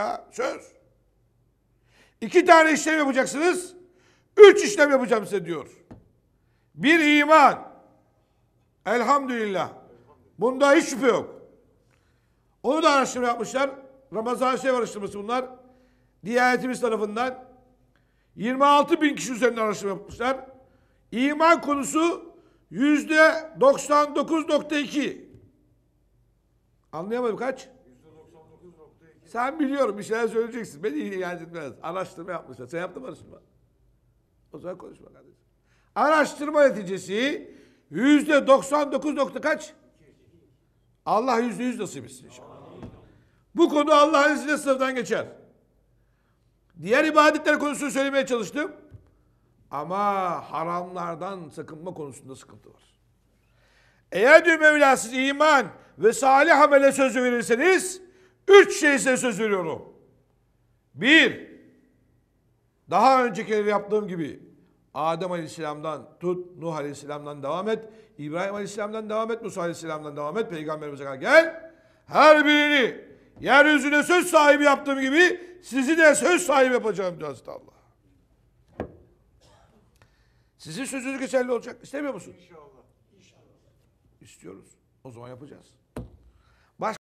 Ya, söz. İki tane işlem yapacaksınız. Üç işlem yapacağım size diyor. Bir iman. Elhamdülillah. Bunda hiç şüphe yok. Onu da araştırma yapmışlar. Ramazan Şev araştırması bunlar. Diyanetimiz tarafından. 26 bin kişi üzerinde araştırma yapmışlar. İman konusu yüzde 99.2. Anlayamadım kaç? Sen biliyorum bir şeyler söyleyeceksin. Beni ilgilendirmez. Araştırma yapmışlar. Sen yaptın mı araştırma? O zaman konuşma kardeşim. Araştırma neticesi yüzde 99 nokta kaç? Allah yüzde yüz nasip etsin inşallah. Bu konu Allah'ın izniyle sınavdan geçer. Diğer ibadetler konusunu söylemeye çalıştım. Ama haramlardan sakınma konusunda sıkıntı var. Eğer diyor Mevla siz iman ve salih amele söz verirseniz üç şey size söz veriyorum. Bir, daha önceki yaptığım gibi Adem Aleyhisselam'dan tut, Nuh Aleyhisselam'dan devam et, İbrahim Aleyhisselam'dan devam et, Musa Aleyhisselam'dan devam et, Peygamberimize kadar gel. Her birini yeryüzüne söz sahibi yaptığım gibi sizi de söz sahibi yapacağım diyor Hazreti Allah. Sizin sözünüz geçerli olacak. İstemiyor musun? İnşallah. İstiyoruz. O zaman yapacağız.